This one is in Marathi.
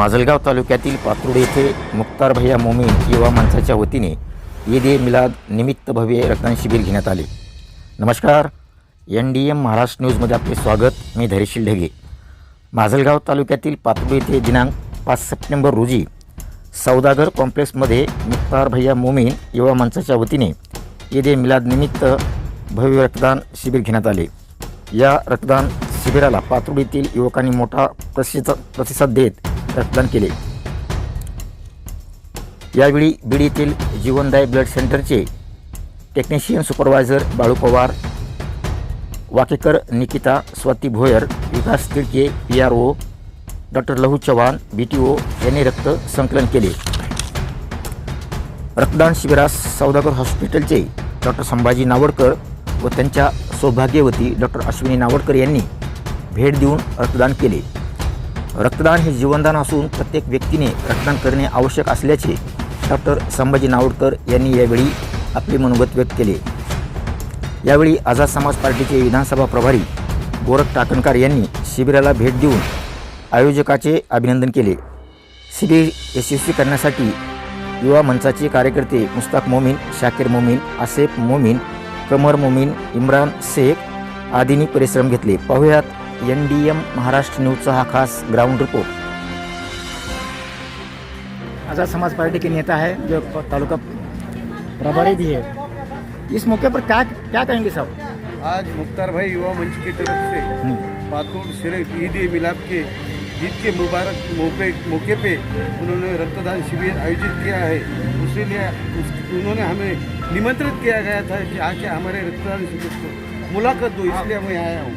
माजलगाव तालुक्यातील पात्रोडे येथे मुक्तार भैया मोमीन युवा माणसाच्या वतीने ईद ए मिलाद निमित्त भव्य रक्तदान शिबिर घेण्यात आले. नमस्कार. एन डी एम महाराष्ट्र न्यूजमध्ये आपले स्वागत. मी धैर्यशील ढगे. माजलगाव तालुक्यातील पात्रोडे येथे दिनांक पाच सप्टेंबर रोजी सौदागर कॉम्प्लेक्समध्ये मुक्तार भैया मोमीन युवा माणसाच्या वतीने ईद ए मिलाद निमित्त भव्य रक्तदान शिबिर घेण्यात आले. या रक्तदान शिबिराला पातुडीतील युवकांनी मोठा प्रसिद्ध प्रतिसाद देत रक्तदान केले. यावेळी बीड येथील जीवनदाय ब्लड सेंटरचे technician supervisor Balu Pawar Wakekar Nikita Swati Bhoyar Vikas Tidke P R O doctor Lahu Chavan B T O यांनी रक्त संकलन केले. रक्तदान शिबिरास सौदागर हॉस्पिटलचे डॉक्टर संभाजी नावडकर व त्यांच्या सौभाग्यवती डॉक्टर अश्विनी नावडकर यांनी भेट देऊन रक्तदान केले. रक्तदान हे जीवनदान असून प्रत्येक व्यक्तीने रक्तदान करणे आवश्यक असल्याचे डॉक्टर संभाजी नावडकर यांनी यावेळी आपले मनोगत व्यक्त केले. यावेळी आझाद समाज पार्टीचे विधानसभा प्रभारी गोरख टाकणकार यांनी शिबिराला भेट देऊन आयोजकाचे अभिनंदन केले. शिबिर यशस्वी करण्यासाठी युवा मंचाचे कार्यकर्ते मुस्ताक मोमीन शाकीर मोमीन आसेफ मोमीन कमर मोमीन इम्रान शेख आदींनी परिश्रम घेतले. पाहुयात एन डी एम महाराष्ट्र न्यूजचा हा खास ग्राउंड रिपोर्ट आज़ाद समाज पार्टी के नेता है जो तालुका प्रभारी भी है इस मौके पर क्या क्या कहेंगे साहब? आज मुख्तार भाई युवा मंच की तरफ से पातूर शरीफ ईद ए मिलाद के ईद के मुबारक मौके मौके पे उन्होंने रक्तदान शिविर आयोजित किया है। उसीलिए उस, उन्होंने हमें निमंत्रित किया गया था कि आके हमारे रक्तदान शिविर को मुलाकात दो इसलिए मैं आया हूँ।